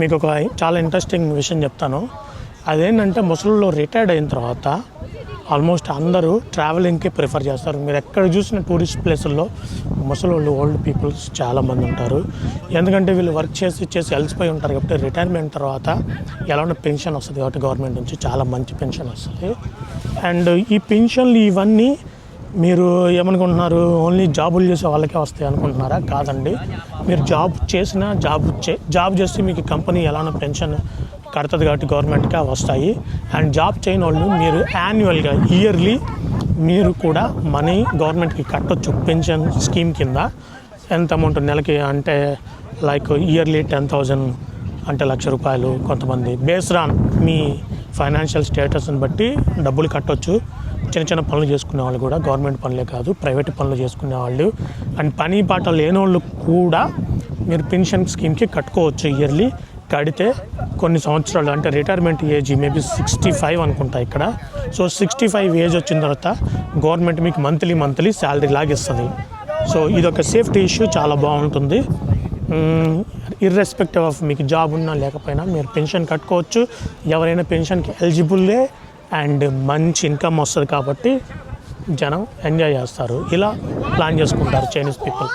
మీకు ఒక చాలా ఇంట్రెస్టింగ్ విషయం చెప్తాను. అదేంటంటే ముసలిలో రిటైర్డ్ అయిన తర్వాత ఆల్మోస్ట్ అందరూ ట్రావెలింగ్కి ప్రిఫర్ చేస్తారు. మీరు ఎక్కడ చూసిన టూరిస్ట్ ప్లేసుల్లో ముసలోళ్ళు ఓల్డ్ పీపుల్స్ చాలామంది ఉంటారు. ఎందుకంటే వీళ్ళు వర్క్ చేసి చేసి అలసిపోయి ఉంటారు కాబట్టి రిటైర్మెంట్ తర్వాత ఎలాంటి పెన్షన్ వస్తుంది కాబట్టి గవర్నమెంట్ నుంచి చాలా మంచి పెన్షన్ వస్తుంది. అండ్ ఈ పెన్షన్లు ఇవన్నీ మీరు ఏమనుకుంటున్నారు? ఓన్లీ జాబులు చేసే వాళ్ళకే వస్తాయి అనుకుంటున్నారా? కాదండి. మీరు జాబ్ చేసినా జాబ్ చే జాబ్ చేస్తే మీకు కంపెనీ ఎలానో పెన్షన్ కడుతుంది కాబట్టి గవర్నమెంట్కి వస్తాయి. అండ్ జాబ్ చేయని వాళ్ళు మీరు యాన్యువల్గా ఇయర్లీ మీరు కూడా మనీ గవర్నమెంట్కి కట్టొచ్చు పెన్షన్ స్కీమ్ కింద. ఎంత అమౌంట్ నెలకి అంటే లైక్ ఇయర్లీ టెన్ థౌజండ్ అంటే లక్ష రూపాయలు కొంతమంది. బేస్డ్ ఆన్ మీ ఫైనాన్షియల్ స్టేటస్ని బట్టి డబ్బులు కట్టొచ్చు. చిన్న చిన్న పనులు చేసుకునే వాళ్ళు కూడా గవర్నమెంట్ పనులే కాదు ప్రైవేట్ పనులు చేసుకునే వాళ్ళు. అండ్ పని పాట లేని వాళ్ళు కూడా మీరు పెన్షన్ స్కీమ్కి కట్టుకోవచ్చు ఇయర్లీ. కడితే కొన్ని సంవత్సరాలు అంటే retirement age maybe sixty five అనుకుంటా ఇక్కడ. సో సిక్స్టీ ఫైవ్ ఏజ్ వచ్చిన తర్వాత గవర్నమెంట్ మీకు మంత్లీ మంత్లీ శాలరీ లాగిస్తుంది. సో ఇది ఒక సేఫ్టీ ఇష్యూ చాలా బాగుంటుంది. ఇర్రెస్పెక్టివ్ ఆఫ్ మీకు జాబ్ ఉన్నా లేకపోయినా మీరు పెన్షన్ కట్టుకోవచ్చు. ఎవరైనా పెన్షన్కి ఎలిజిబుల్లే అండ్ మంచి ఇన్కమ్ వస్తుంది కాబట్టి జనం ఎంజాయ్ చేస్తారు. ఇలా ప్లాన్ చేసుకుంటారు చైనీస్ పీపుల్